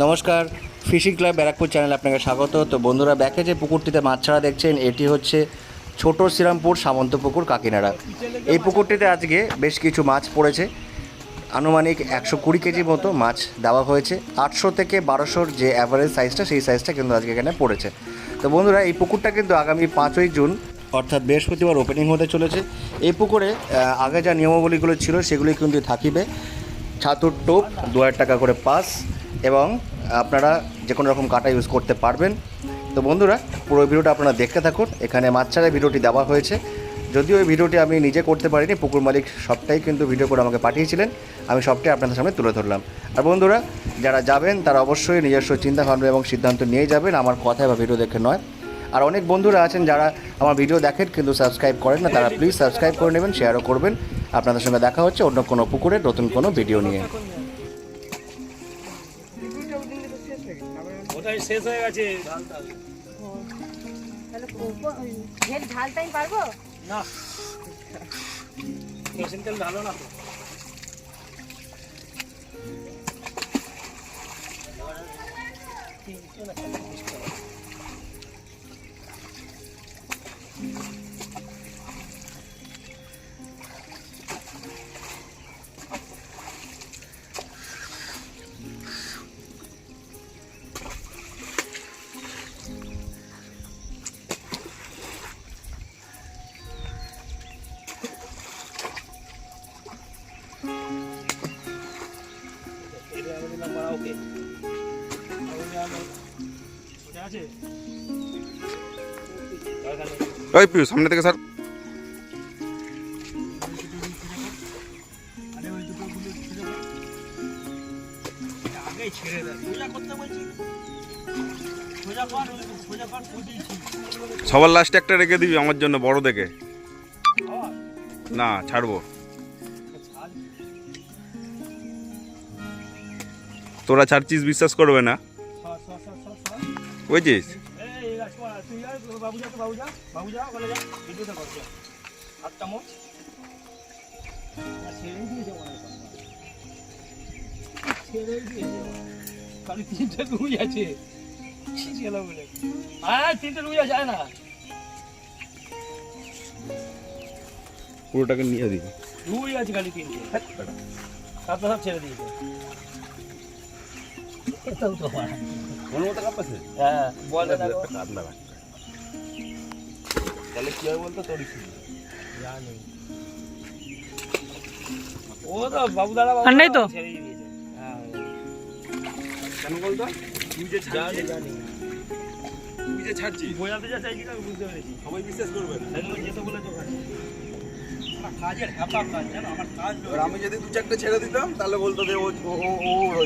নমস্কার, fishing club Barrackpore চ্যানেলে আপনাকে স্বাগত। তো বন্ধুরা, ব্যাকে যে পুকুরটিতে মাছ ছাড়া দেখছেন, এটি হচ্ছে ছোট শ্রীরামপুর সামন্ত পুকুর কাকিনাড়া। এই পুকুরটিতে আজকে বেশ কিছু মাছ পড়েছে। আনুমানিক একশো কুড়ি কেজি মতো মাছ দেওয়া হয়েছে। আটশো থেকে বারোশোর যে অ্যাভারেজ সাইজটা সেই সাইজটা কিন্তু আজকে এখানে পড়েছে। তো বন্ধুরা, এই পুকুরটা কিন্তু আগামী পাঁচই জুন, অর্থাৎ বৃহস্পতিবার ওপেনিং হতে চলেছে। এই পুকুরে আগে যা নিয়মাবলীগুলো ছিল, সেগুলি কিন্তু থাকিবে। ছাতুর টোপ দু হাজার টাকা করে পাস এবং আপনারা যে কোনো রকম কাটা ইউজ করতে পারবেন। তো বন্ধুরা, পুরো ভিডিওটা আপনারা দেখতে থাকুন। এখানে মাছ ছাড়া ভিডিওটি দেওয়া হয়েছে। যদিও এই ভিডিওটি আমি নিজে করতে পারিনি, পুকুর মালিক সবটাই কিন্তু ভিডিও করে আমাকে পাঠিয়েছিলেন। আমি সবটাই আপনাদের সামনে তুলে ধরলাম। আর বন্ধুরা, যারা যাবেন, তারা অবশ্যই নিজস্ব চিন্তা ভাবনা এবং সিদ্ধান্ত নিয়ে যাবেন। আমার কথায় বা ভিডিও দেখে নয়। আর অনেক বন্ধুরা আছেন যারা আমার ভিডিও দেখেন কিন্তু সাবস্ক্রাইব করেন না, তারা প্লিজ সাবস্ক্রাইব করে নেবেন শেয়ারও করবেন। আপনাদের সঙ্গে দেখা হচ্ছে অন্য কোনো পুকুরে নতুন কোনো ভিডিও নিয়ে। ওটাই শেষ হয়ে গেছে। তাহলে ওই আমি পারব? না। কেরোসিন তেল ভালো না তো। তো সোজা কর সোজাই ছিল সবার লাস্টে একটা রেখে দিবি আমার জন্য, বড় দেখে। না, ছাড়বো। তোরা ছাড়ছিস, বিশ্বাস করবে না। বুঝছিস তিনটে রুই আছে তিনটে রুই আছে না পুরোটাকে নিয়ে দিবি রুই আছে খালি তিনটে তারপর সব ছেড়ে দিয়েছে এটাও তো হয়। হ্যাঁ তাহলে কি হয় বলতো তোর জানি। ও তো বাবু দাদা ঠান্ডাই তো? হ্যাঁ কেন বলতো তুই যে জানি জানি তুই যে ছাড়ছিস বোঝাতে যা চাইছি না আমি বুঝতে পেরেছি সবাই বিশ্বাস করবে না যেতে বলে তো কাজের হ্যাপা কাজ জানো আমার কাজ আমি যদি দু চারটে ছেড়ে দিতাম তাহলে বলতো যে ও ও ও- ও